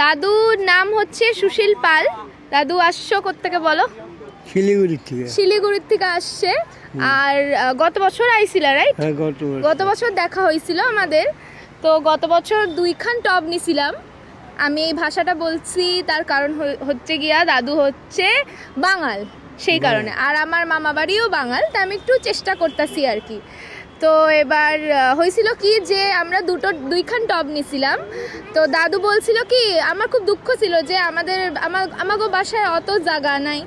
দাদুর নাম হচ্ছে সুশীল পাল। দাদু আসছো কোত্থেকে বলো? শিলিগুড়ির থেকে। শিলিগুড়ির থেকে আসছে। আর গত বছর আইছিলা রাইট হ্যাঁ গত বছর। দেখা হয়েছিল আমাদের। তো গত বছর দুইখান টব নিছিলাম। আমি এই ভাষাটা বলছি তার কারণ হচ্ছে গিয়া দাদু হচ্ছে বাঙাল সেই কারণে। আর আমার মামা বাড়িও বাঙাল তা আমি একটু চেষ্টা করতেছি আর কি। তো এবার হয়েছিল কি যে আমরা দুটো, দুইখান টব নিছিলাম। তো দাদু বলছিল কি, আমার খুব দুঃখ ছিল যে আমাদের আমার আমাগো বাসায় অত জায়গা নাই।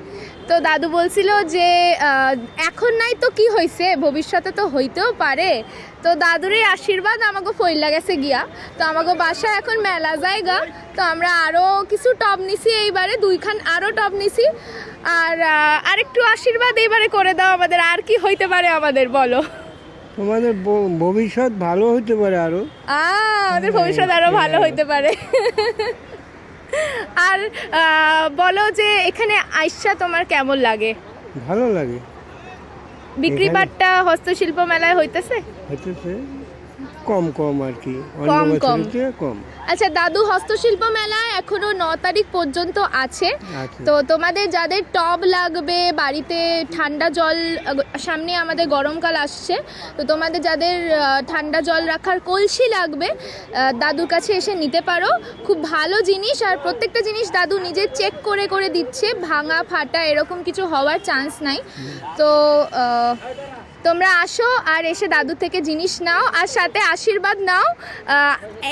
তো দাদু বলছিল যে এখন নাই তো কি হয়েছে ভবিষ্যতে তো হইতেও পারে। তো দাদুর এই আশীর্বাদ আমাকে ফইলা গেছে গিয়া। তো আমাকে বাসায় এখন মেলা জায়গা। তো আমরা আরও কিছু টব নিছি, এইবারে দুইখান আরও টব নিছি। আর আরেকটু আশীর্বাদ এইবারে করে দাও আমাদের। আর কি হইতে পারে আমাদের, বলো। তোমাদের ভবিষ্যৎ ভালো হতে পারে আরও। আমাদের ভবিষ্যৎ আরও ভালো হইতে পারে। আর বলো যে এখানে আইসা তোমার কেমন লাগে? ভালো লাগে। বিক্রি বাট্টা হস্তশিল্প মেলায় হইতেছে? হতেছে কম কম আর কি। কম, কম। কম। আচ্ছা দাদু হস্তশিল্প মেলায় এখনও ন তারিখ পর্যন্ত আছে। আছে। তো তোমাদের যাদের টব লাগবে বাড়িতে ঠান্ডা জল সামনে আমাদের গরমকাল আসছে তো তোমাদের যাদের ঠান্ডা জল রাখার কলসি লাগবে দাদুর কাছে এসে নিতে পারো। খুব ভালো জিনিস আর প্রত্যেকটা জিনিস দাদু নিজে চেক করে করে দিচ্ছে। ভাঙা ফাটা এরকম কিছু হওয়ার চান্স নাই। তো তোমরা আসো আর এসে দাদু থেকে জিনিস নাও। আর সাথে আশীর্বাদ নাও।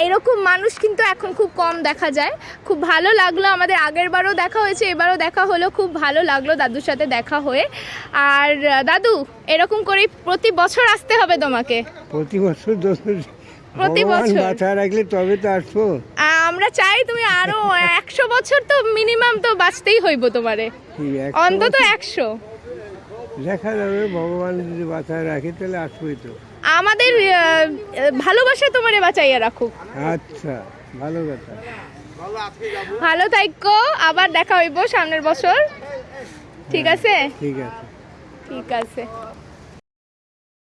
এরকম মানুষ কিন্তু এখন খুব কম দেখা যায়। খুব ভালো লাগল আমাদের আগের বারও দেখা হয়েছে এবারও দেখা হলো খুব ভালো লাগল দাদুর সাথে দেখা হয়ে। আর দাদু এরকম করেই প্রতি বছর আসতে হবে তোমাকে। প্রতি বছর প্রতি বছর। রাখলে তবে তো আসব। আমরা চাই তুমি আরও একশো বছর তো মিনিমাম তো বাঁচতেই হইব তোমারে। অন্তত একশো। দেখা যাবে ভগবান যদি বাঁচায় রাখে তাহলে আসবোই তো। আমাদের ভালোবাসা তোমারে বাঁচাইয়া রাখুক। আচ্ছা ভালো কথা। ভালো থাইকো আবার দেখা হইব সামনের বছর। ঠিক আছে? ঠিক আছে। ঠিক আছে।